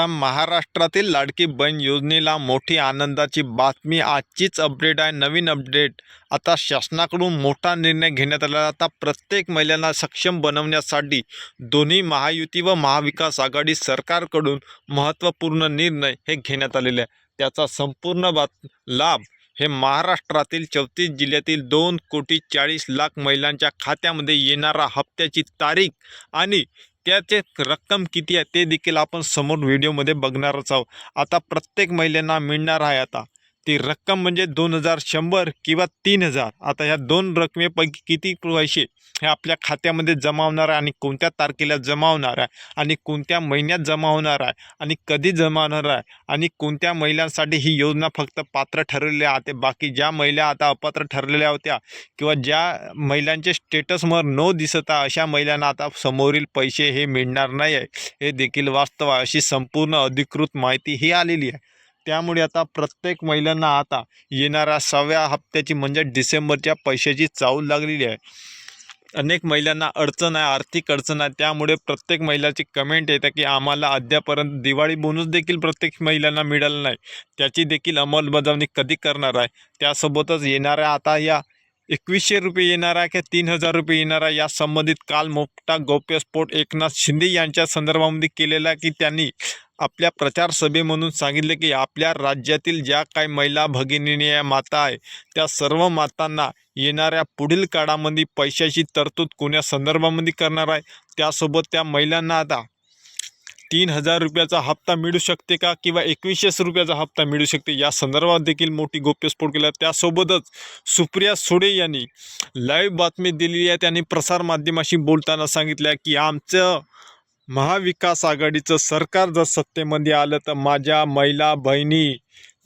आता महाराष्ट्रातील लाडकी बहीण योजनेला मोठी आनंदाची बातमी. आजचीच अपडेट आहे नवीन अपडेट आता शासनाकडून मोठा निर्णय घेण्यात आला आहे. आता प्रत्येक महिलांना सक्षम बनवण्यासाठी दोन्ही महायुती व महाविकास आघाडी सरकारकडून महत्त्वपूर्ण निर्णय हे घेण्यात आलेले आहे त्याचा संपूर्ण बात लाभ हे महाराष्ट्रातील चौतीस जिल्ह्यातील दोन कोटी चाळीस लाख महिलांच्या खात्यामध्ये येणारा हप्त्याची तारीख आणि त्याचे रक्कम किती आहे ते देखील आपण समोर व्हिडिओमध्ये बघणारच आहोत. आता प्रत्येक महिलांना मिळणार आहे आता. ती रक्कम म्हणजे दोन हजार शंभर किंवा तीन हजार. आता ह्या दोन रकमेपैकी किती पैसे हे आपल्या खात्यामध्ये जमा होणार आहे आणि कोणत्या तारखेला जमा होणार आहे आणि कोणत्या महिन्यात जमा होणार आहे आणि कधी जमा होणार आहे आणि कोणत्या महिलांसाठी ही योजना फक्त पात्र ठरलेल्या आहे बाकी ज्या महिला आता अपात्र ठरलेल्या होत्या किंवा ज्या महिलांचे स्टेटसवर न दिसत आहे अशा महिलांना आता समोरील पैसे हे मिळणार नाही आहे हे देखील वास्तव आहे. अशी संपूर्ण अधिकृत माहिती ही आलेली आहे. त्यामुळे आता प्रत्येक महिलांना आता येणाऱ्या सहाव्या हप्त्याची म्हणजे डिसेंबरच्या पैशाची चावल लागलेली आहे. अनेक महिलांना अडचण आहे आर्थिक अडचण आहे. त्यामुळे प्रत्येक महिलाची कमेंट येते की आम्हाला अद्यापर्यंत दिवाळी बोनस देखील प्रत्येक महिलांना मिळाला नाही. त्याची देखील अंमलबजावणी कधी करणार आहे? त्यासोबतच येणाऱ्या आता या एकवीसशे रुपये येणार आहे की तीन हजार रुपये येणार आहे या संबंधित काल मोठा गौप्यस्फोट एकनाथ शिंदे यांच्या संदर्भामध्ये केलेला आहे की त्यांनी आपल्या प्रचार सभेमधून सांगितले की आपल्या राज्यातील ज्या काही महिला भगिनी या माता आहे त्या सर्व मातांना येणाऱ्या पुढील काळामध्ये पैशाची तरतूद कोण्या संदर्भामध्ये करणार आहे त्यासोबत त्या महिलांना आता तीन हजार रुपयाचा हप्ता मिळू शकते का किंवा एकवीसशे रुपयाचा हप्ता मिळू शकते? या संदर्भात देखील मोठी गोप्यस्फोट केला त्यासोबतच सुप्रिया सुडे यांनी लाईव्ह बातमी दिलेली आहे. त्यांनी प्रसारमाध्यमाशी बोलताना सांगितलं आहे की आमचं महाविकास आघाडीचं सरकार जर सत्तेमध्ये आलं तर माझ्या महिला बहिणी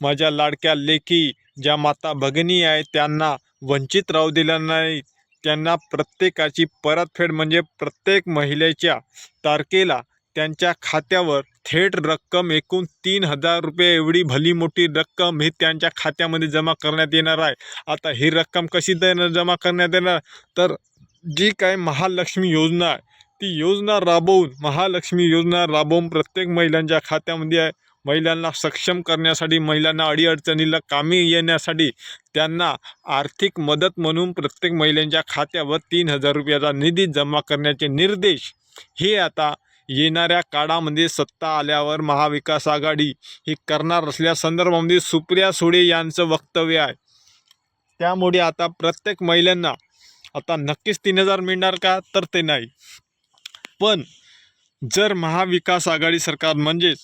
माझ्या लाडक्या लेकी ज्या माता भगिनी आहेत त्यांना वंचित राहू दिलं नाही. त्यांना प्रत्येकाची परतफेड म्हणजे प्रत्येक महिलेच्या तारखेला त्यांच्या खात्यावर थेट रक्कम एकूण तीन हजार रुपये एवढी भली मोठी रक्कम ही त्यांच्या खात्यामध्ये जमा करण्यात येणार आहे. आता ही रक्कम कशी देणार जमा करण्यात येणार? तर जी काय महालक्ष्मी योजना आहे ती योजना राबवून महालक्ष्मी योजना राबवून प्रत्येक महिलांच्या खात्यामध्ये आहे. महिलांना सक्षम करण्यासाठी महिलांना अडीअडचणीला कामी येण्यासाठी त्यांना आर्थिक मदत म्हणून प्रत्येक महिलांच्या खात्यावर तीन हजार रुपयाचा निधी जमा करण्याचे निर्देश हे आता येणाऱ्या काळामध्ये सत्ता आल्यावर महाविकास आघाडी ही करणार असल्या संदर्भामध्ये सुप्रिया सुळे यांचं वक्तव्य आहे. त्यामुळे आता प्रत्येक महिलांना आता नक्कीच तीन हजार मिळणार का? तर ते नाही. पण जर महाविकास आघाडी सरकार म्हणजेच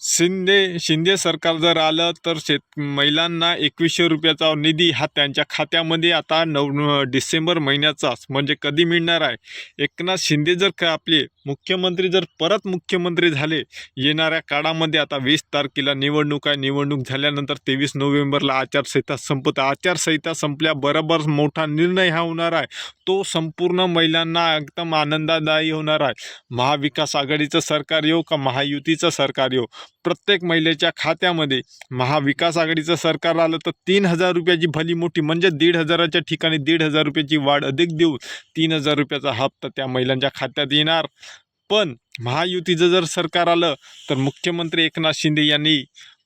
शिंदे शिंदे सरकार जर आलं तर शेत महिलांना एकवीसशे रुपयाचा निधी हा त्यांच्या खात्यामध्ये आता नऊ डिसेंबर महिन्याचाच म्हणजे कधी मिळणार आहे? एकनाथ शिंदे जर का आपले मुख्यमंत्री जर परत मुख्यमंत्री झाले येणाऱ्या काळामध्ये आता वीस तारखेला निवडणूक आहे. निवडणूक झाल्यानंतर तेवीस नोव्हेंबरला आचारसंहिता संपत आचारसंहिता संपल्याबरोबर मोठा निर्णय हा होणार आहे. तो संपूर्ण महिलांना एकदम आनंददायी होणार आहे. महाविकास आघाडीचं सरकार येऊ का महायुतीचं सरकार येऊ प्रत्येक महिलेच्या खात्यामध्ये महाविकास आघाडीचं सरकार आलं तर तीन हजार रुपयाची भली मोठी म्हणजे दीड हजाराच्या ठिकाणी दीड हजार रुपयाची वाढ अधिक देऊन तीन हजार रुपयाचा हप्ता त्या महिलांच्या खात्यात येणार. पण महायुतीचं जर सरकार आलं तर मुख्यमंत्री एकनाथ शिंदे यांनी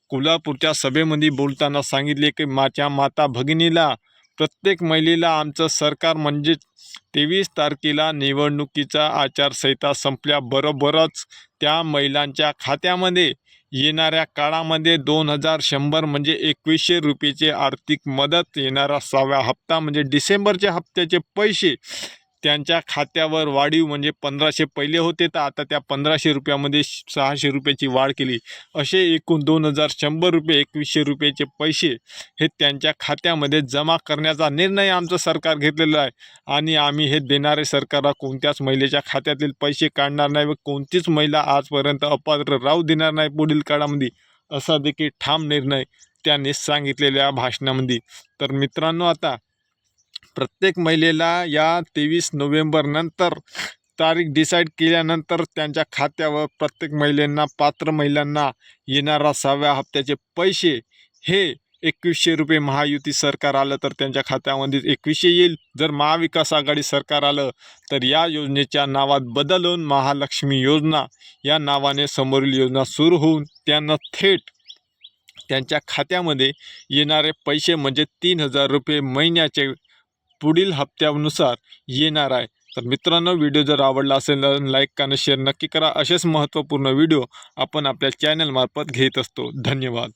कोल्हापूरच्या सभेमध्ये बोलताना सांगितले की माझ्या माता भगिनीला प्रत्येक महिलेला आमचं सरकार म्हणजेच तेवीस तारखेला निवडणुकीचा आचारसंहिता संपल्याबरोबरच त्या महिलांच्या खात्यामध्ये येणाऱ्या काळामध्ये दोन हजार शंभर म्हणजे एकवीसशे रुपयेचे आर्थिक मदत येणारा सहाव्या हप्ता म्हणजे डिसेंबरच्या हप्त्याचे पैसे त्यांच्या खात्यावर वाढीव म्हणजे पंधराशे पहिले होते तर आता त्या पंधराशे रुपयामध्ये सहाशे रुपयाची वाढ केली. असे एकूण दोन हजार शंभर रुपये एकवीसशे रुपयाचे पैसे हे त्यांच्या खात्यामध्ये जमा करण्याचा निर्णय आमचं सरकार घेतलेला आहे. आणि आम्ही हे देणारे सरकारला कोणत्याच महिलेच्या खात्यातील पैसे काढणार नाही व कोणतीच महिला आजपर्यंत अपात्र राहू देणार नाही पुढील काळामध्ये असा देखील ठाम निर्णय त्यांनी सांगितलेल्या भाषणामध्ये. तर मित्रांनो आता प्रत्येक महिलेला या तेवीस नोव्हेंबरनंतर तारीख डिसाईड केल्यानंतर त्यांच्या खात्यावर प्रत्येक महिलांना पात्र महिलांना येणारा सहाव्या हप्त्याचे पैसे हे एकवीसशे रुपये महायुती सरकार आलं तर त्यांच्या खात्यामध्ये एकवीसशे येईल. जर महाविकास आघाडी सरकार आलं तर या योजनेच्या नावात बदल होऊन महालक्ष्मी योजना या नावाने समोरील योजना सुरू होऊन त्यांना थेट त्यांच्या खात्यामध्ये येणारे पैसे म्हणजे तीन हजार रुपये महिन्याचे पुढील हप्त्यानुसार येणार आहे. तर मित्रांनो व्हिडिओ जर आवडला असेल तर लाईक आणि शेअर नक्की करा. असेच महत्त्वपूर्ण व्हिडिओ आपण आपल्या चॅनलमार्फत घेत असतो. धन्यवाद.